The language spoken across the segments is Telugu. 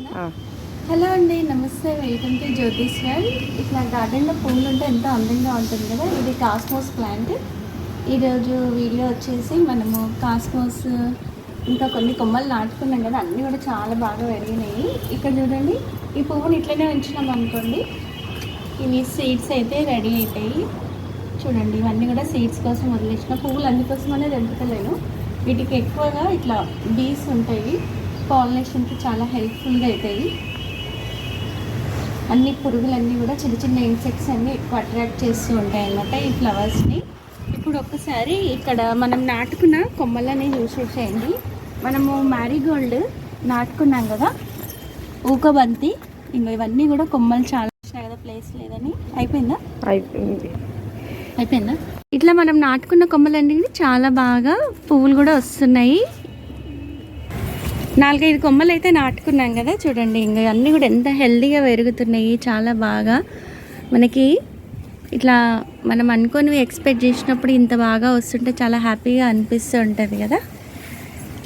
హలో అండి నమస్తే. వెల్కమ్ టు జ్యోతిష్ వరల్డ్ ఇట్లా గార్డెన్లో పువ్వులు ఉంటే ఎంతో అందంగా ఉంటుంది కదా? ఇది కాస్మోస్ ప్లాంట్ ఈరోజు వీడియో వచ్చేసి మనము కాస్మోస్ ఇంకా కొన్ని కొమ్మలు నాటుకున్నాం కదా? అన్నీ కూడా చాలా బాగా పెరిగినాయి. ఇక్కడ చూడండి ఈ పువ్వుని ఇట్లనే ఉంచినాం అనుకోండి. ఇవి సీడ్స్ అయితే రెడీ అవుతాయి చూడండి ఇవన్నీ కూడా సీడ్స్ కోసం వదిలేసిన. పువ్వులు అందుకోసం అనేది ఎంపుకలేను వీటికి ఎక్కువగా ఇట్లా బీస్ ఉంటాయి. పాలినేషన్కి చాలా హెల్ప్ఫుల్గా అవుతాయి అన్ని పురుగులన్నీ కూడా చిన్న చిన్న ఇన్సెక్ట్స్ అన్నీ ఎక్కువ అట్రాక్ట్ చేస్తూ ఉంటాయి అన్నమాట ఈ ఫ్లవర్స్ని ఇప్పుడు ఒక్కసారి ఇక్కడ మనం నాటుకున్న కొమ్మలని చూసేసేయండి మనము మ్యారీగోల్డ్ నాటుకున్నాం కదా ఊకబంతి ఇంకా ఇవన్నీ కూడా కొమ్మలు చాలా వచ్చినాయి కదా ప్లేస్ లేదని. అయిపోయిందా? అయిపోయింది. అయిపోయిందా? ఇట్లా మనం నాటుకున్న కొమ్మలన్నీ చాలా బాగా పువ్వులు కూడా వస్తున్నాయి. నాలుగైదు కొమ్మలు అయితే నాటుకున్నాం కదా చూడండి. ఇంకా అన్నీ కూడా ఎంత హెల్దీగా పెరుగుతున్నాయి చాలా బాగా. మనకి ఇట్లా మనం అనుకోనివి ఎక్స్పెక్ట్ చేసినప్పుడు ఇంత బాగా వస్తుంటే చాలా హ్యాపీగా అనిపిస్తూ ఉంటుంది కదా.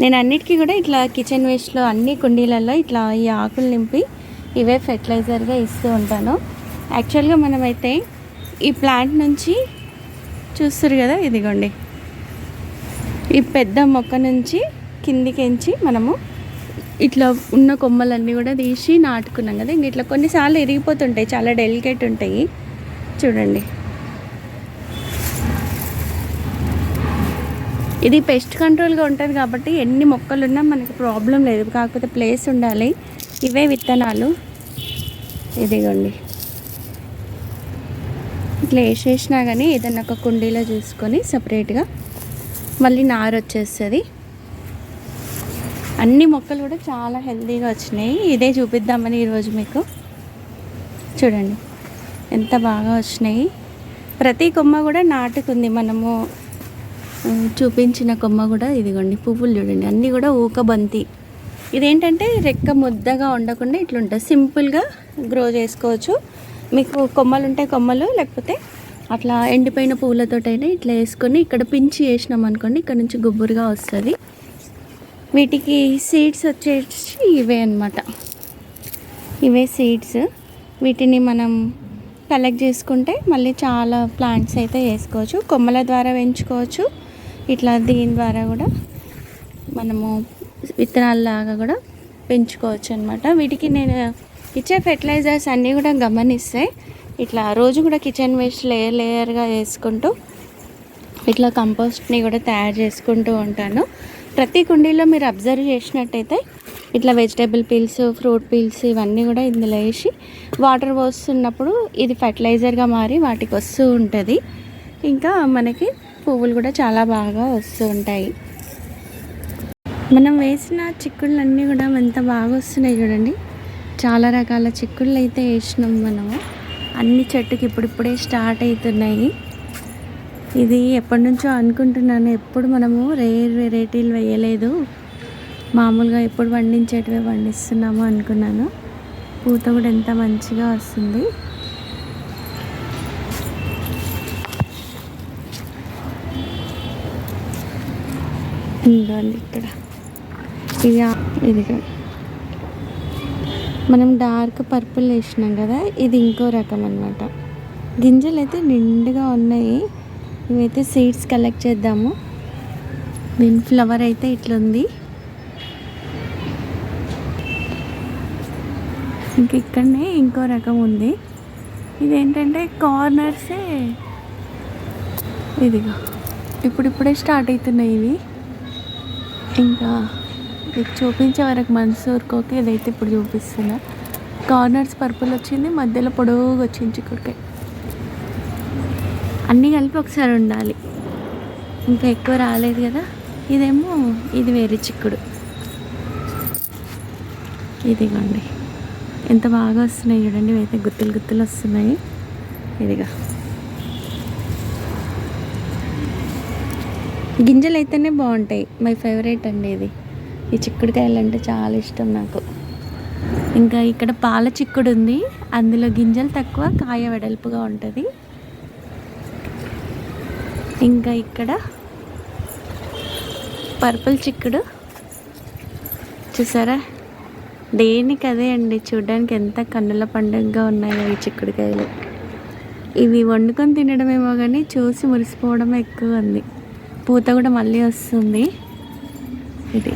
నేను అన్నిటికీ కూడా ఇట్లా కిచెన్ వేస్ట్లో అన్ని కుండీలలో ఇట్లా ఈ ఆకులు నింపి ఇవే ఫెర్టిలైజర్గా ఇస్తూ ఉంటాను. యాక్చువల్గా మనమైతే ఈ ప్లాంట్ నుంచి చూస్తారు కదా ఇదిగోండి. ఈ పెద్ద మొక్క నుంచి కిందికించి మనము ఇట్లా ఉన్న కొమ్మలన్నీ కూడా తీసి నాటుకున్నాం కదా. ఇంక ఇట్లా కొన్నిసార్లు ఇరిగిపోతుంటాయి చాలా డెలికేట్ ఉంటాయి. చూడండి. ఇది పెస్ట్ కంట్రోల్గా ఉంటుంది కాబట్టి ఎన్ని మొక్కలు ఉన్నా మనకి ప్రాబ్లం లేదు. కాకపోతే ప్లేస్ ఉండాలి. ఇవే విత్తనాలు. ఇదిగోండి. ఇట్లా వేసేసినా కానీ ఏదన్నా ఒక కుండీలో చూసుకొని సపరేట్గా మళ్ళీ నారు వచ్చేస్తుంది. అన్ని మొక్కలు కూడా చాలా హెల్తీగా వచ్చినాయి. ఇదే చూపిద్దామని ఈరోజు మీకు. చూడండి ఎంత బాగా వచ్చినాయి. ప్రతి కొమ్మ కూడా నాటుకుంది మనము. చూపించిన కొమ్మ కూడా ఇదిగోండి పువ్వులు చూడండి అన్నీ కూడా ఊకబంతి ఇదేంటంటే రెక్క ముద్దగా ఉండకుండా ఇట్లుంటుంది. సింపుల్గా గ్రో చేసుకోవచ్చు. మీకు కొమ్మలు ఉంటే కొమ్మలు లేకపోతే అట్లా ఎండిపోయిన పువ్వులతోటైనా ఇట్లా వేసుకొని ఇక్కడ పించి వేసినాం అనుకోండి ఇక్కడ నుంచి గుబ్బురుగా వస్తుంది. వీటికి సీడ్స్ వచ్చేసి ఇవే అనమాట ఇవే సీడ్స్ వీటిని మనం కలెక్ట్ చేసుకుంటే మళ్ళీ చాలా ప్లాంట్స్ అయితే వేసుకోవచ్చు. కొమ్మల ద్వారా పెంచుకోవచ్చు. ఇట్లా దీని ద్వారా కూడా మనము విత్తనాలలాగా కూడా పెంచుకోవచ్చు అనమాట వీటికి నేను ఇచ్చే ఫెర్టిలైజర్స్ అన్నీ కూడా గమనిస్తే ఇట్లా రోజు కూడా కిచెన్ వేస్ట్ లేయర్ లేయర్గా వేసుకుంటూ ఇట్లా కంపోస్ట్ని కూడా తయారు చేసుకుంటూ ఉంటాను. ప్రతి కుండీలో మీరు అబ్జర్వ్ చేసినట్టయితే ఇట్లా వెజిటేబుల్ పీల్స్ ఫ్రూట్ పీల్స్ ఇవన్నీ కూడా ఇందులో వేసి వాటర్ పోస్తున్నప్పుడు ఇది ఫర్టిలైజర్గా మారి వాటికి వస్తూ ఉంటుంది. ఇంకా మనకి పువ్వులు కూడా చాలా బాగా వస్తూ ఉంటాయి. మనం వేసిన చిక్కుళ్ళన్నీ కూడా ఎంత బాగా వస్తున్నాయి చూడండి. చాలా రకాల చిక్కుళ్ళు అయితే వేసినాం మనము. అన్ని చెట్టుకి ఇప్పుడిప్పుడే స్టార్ట్ అవుతున్నాయి. ఇది ఎప్పటి నుంచో అనుకుంటున్నాను. ఎప్పుడు మనము రేర్ వెరైటీలు వేయలేదు. మామూలుగా ఎప్పుడు పండించేటివే పండిస్తున్నాము అనుకున్నాను. పూత కూడా ఎంత మంచిగా వస్తుంది. ఇదిగోండి ఇక్కడ. ఇది ఇది మనం డార్క్ పర్పుల్ వేసినాం కదా ఇది ఇంకో రకం అన్నమాట. గింజలు అయితే నిండుగా ఉన్నాయి. ఇవైతే సీడ్స్ కలెక్ట్ చేద్దాము. దీని ఫ్లవర్ అయితే ఇట్లుంది. ఇంక ఇక్కడనే ఇంకో రకం ఉంది. ఇదేంటంటే కార్నర్సే. ఇదిగో ఇప్పుడిప్పుడే స్టార్ట్ అవుతున్నాయి ఇవి. ఇంకా మీకు చూపించే వరకు మనసు ఊరుకోక ఇదైతే ఇప్పుడు చూపిస్తున్నా. కార్నర్స్ పర్పుల్ వచ్చింది మధ్యలో పొడవుగా వచ్చింది చిక్కుడుకాయ. అన్నీ కలిపి ఒకసారి ఉండాలి. ఇంకా ఎక్కువ రాలేదు కదా? ఇదేమో ఇది వేరే చిక్కుడు. ఇదిగోండి. ఎంత బాగా వస్తున్నాయి చూడండి. అయితే గుత్తులు గుత్తులు వస్తున్నాయి. ఇదిగా. గింజలు అయితేనే బాగుంటాయి. మై ఫేవరెట్ అండి ఇది. ఈ చిక్కుడుకాయలు అంటే చాలా ఇష్టం నాకు. ఇంకా ఇక్కడ పాల చిక్కుడు ఉంది. అందులో గింజలు తక్కువ కాయ వెడల్పుగా ఉంటుంది. ఇంకా ఇక్కడ పర్పుల్ చిక్కుడు. చూసారా? దేనికి అదే అండి? చూడడానికి ఎంత కన్నుల పండుగగా ఉన్నాయో ఈ చిక్కుడుకాయలు. ఇవి వండుకొని తినడమేమో కానీ చూసి మురిసిపోవడం ఎక్కువ ఉంది. పూత కూడా మళ్ళీ వస్తుంది. ఇది.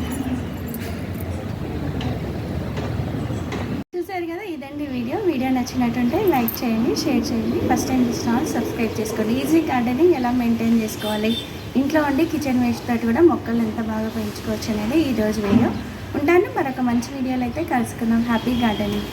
చూసారు కదా ఇదండి వీడియో. వీడియో నచ్చినట్టుంటే లైక్ చేయండి షేర్ చేయండి. ఫస్ట్ టైం చూసిన వాళ్ళు సబ్స్క్రైబ్ చేసుకోండి. ఈజీ గార్డెనింగ్ ఎలా మెయింటైన్ చేసుకోవాలి? ఇంట్లో ఉండి కిచెన్ వేస్ట్ తోటి కూడా మొక్కలు ఎంత బాగా పెంచుకోవచ్చు అనేది ఈరోజు వీడియో. ఉంటాను మరొక మంచి వీడియోలో అయితే కలుసుకుందాం. Happy gardening.